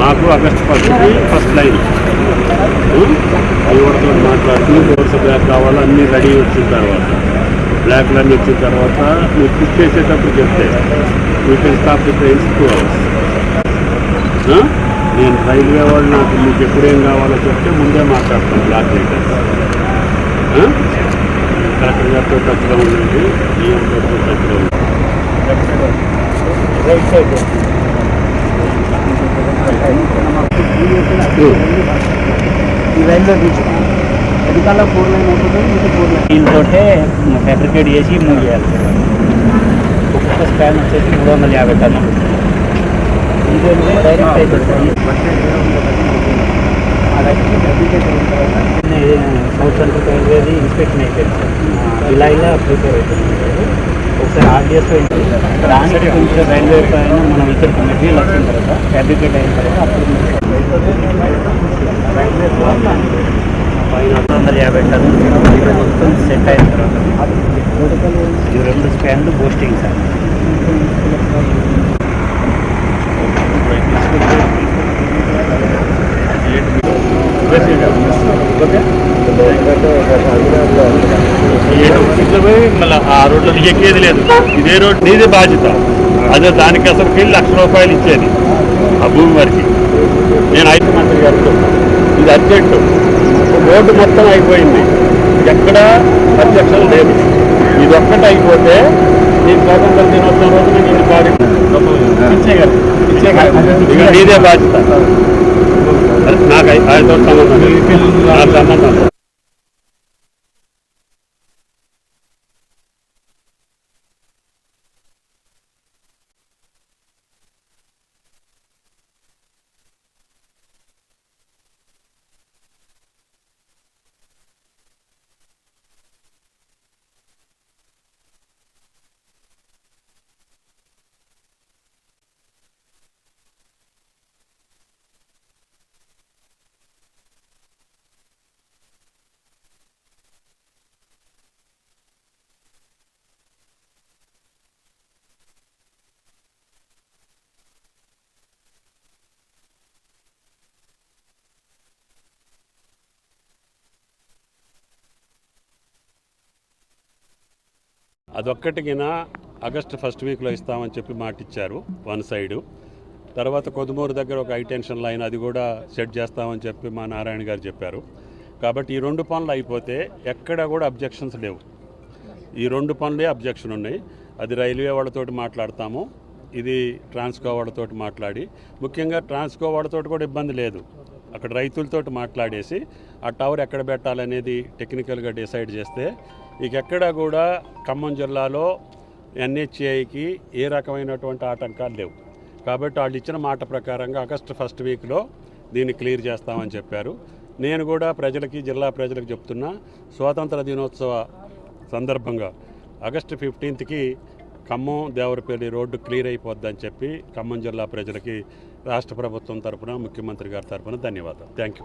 మాకు ఆగస్టు ఫస్ట్కి first line ఎవరితో మాట్లాడుతూ ఎవరితో బ్లాక్ కావాలో అన్నీ రెడీ వచ్చిన తర్వాత బ్లాక్లన్నీ వచ్చిన తర్వాత మీరు బుక్ చేసేటప్పుడు చెప్తే you can stop the trains two hours నేను రైల్వే వాళ్ళు నాకు మీకు ఎప్పుడేం కావాలో చెప్తే ముందే మాట్లాడతాను బ్లాక్ లైటర్స్. కలెక్టర్ గారితో టచ్లో ఉండండి ఈఎం గారితో టచ్లో ఉండండి. రైల్వే బ్రిడ్జ్ వెనకాల ఫోర్ లైన్ అవుతుంది? ఇది ఫోర్ లైన్ దీంతోటే ఫ్యాబ్రికేట్ చేసి మూవ్ చేయాలి. ఒక్కొక్క స్పాన్ వచ్చేసి మూడు వందల యాభై టన్నులు. డైరెక్ట్ అయిపోతుంది అదైతే ఫ్యాబ్రికేట్ అయిన తర్వాత సౌత్ సెంట్రల్ రైల్వేది ఇన్స్పెక్షన్ అయిపోయింది ఇలా ఇలా ప్రిపేర్ అయిపోయింది ఒకసారి ఆర్డిఎస్ దానికి కొంచెం రైల్వే పైన మనం ఇతర మెటీరియల్ వచ్చిన తర్వాత ఫ్యాబ్రికేట్ అయిన తర్వాత అప్పుడు రైల్వే పైన రెండు వందల యాభై టన్నులు మొత్తం సెట్ అయిన తర్వాత ఈ రెండు స్పాన్లు బూస్టింగ్ సార్ మళ్ళీ ఆ రోడ్లో ఎక్కేది లేదు. ఇదే రోడ్ నీదే బాధ్యత. అదే దానికి అసలు వెళ్ళి లక్ష రూపాయలు ఇచ్చేది ఆ భూమి వారికి. నేను ఐటీ మంత్రి గారితో ఇది అర్జెంటు. రోడ్డు మొత్తం అయిపోయింది. ఎక్కడ అధ్యక్షలు లేదు. ఇది ఒక్కటి అయిపోతే నేను స్వాతంత్ర దినోత్సవం రోజున నేను పాడి ఇచ్చేయగలను ఇక నీదే బాధ్యత. నాకు ఆయనతో సంబంధం. నాకు సంబంధం అదొక్కటికిన ఆగస్టు ఫస్ట్ వీక్లో ఇస్తామని చెప్పి మాట ఇచ్చారు వన్ సైడు. తర్వాత కొదుమూరు దగ్గర ఒక హైటెన్షన్ లైన్ అది కూడా సెట్ చేస్తామని చెప్పి మా నారాయణ గారు చెప్పారు. కాబట్టి ఈ రెండు పనులు అయిపోతే ఎక్కడ కూడా అబ్జెక్షన్స్ లేవు. ఈ రెండు పనులే అబ్జెక్షన్ ఉన్నాయి. అది రైల్వే వాళ్ళతోటి మాట్లాడతాము ఇది ట్రాన్స్కో వాళ్ళతోటి మాట్లాడి. ముఖ్యంగా ట్రాన్స్కో వాళ్ళతోటి కూడా ఇబ్బంది లేదు. అక్కడ రైతులతోటి మాట్లాడేసి ఆ టవర్ ఎక్కడ పెట్టాలనేది టెక్నికల్గా డిసైడ్ చేస్తే ఇకెక్కడ కూడా ఖమ్మం జిల్లాలో ఎన్హెచ్ఏకి ఏ రకమైనటువంటి ఆటంకాలు లేవు. కాబట్టి వాళ్ళు ఇచ్చిన మాట ప్రకారంగా ఆగస్టు ఫస్ట్ వీక్లో దీన్ని క్లియర్ చేస్తామని చెప్పారు. నేను కూడా ప్రజలకి జిల్లా ప్రజలకు చెప్తున్నా స్వాతంత్ర దినోత్సవ సందర్భంగా ఆగస్టు ఫిఫ్టీన్త్కి ఖమ్మం దేవరపల్లి రోడ్డు క్లియర్ అయిపోద్దని చెప్పి ఖమ్మం జిల్లా ప్రజలకి రాష్ట్ర ప్రభుత్వం తరపున ముఖ్యమంత్రి గారి తరపున ధన్యవాదాలు. Thank you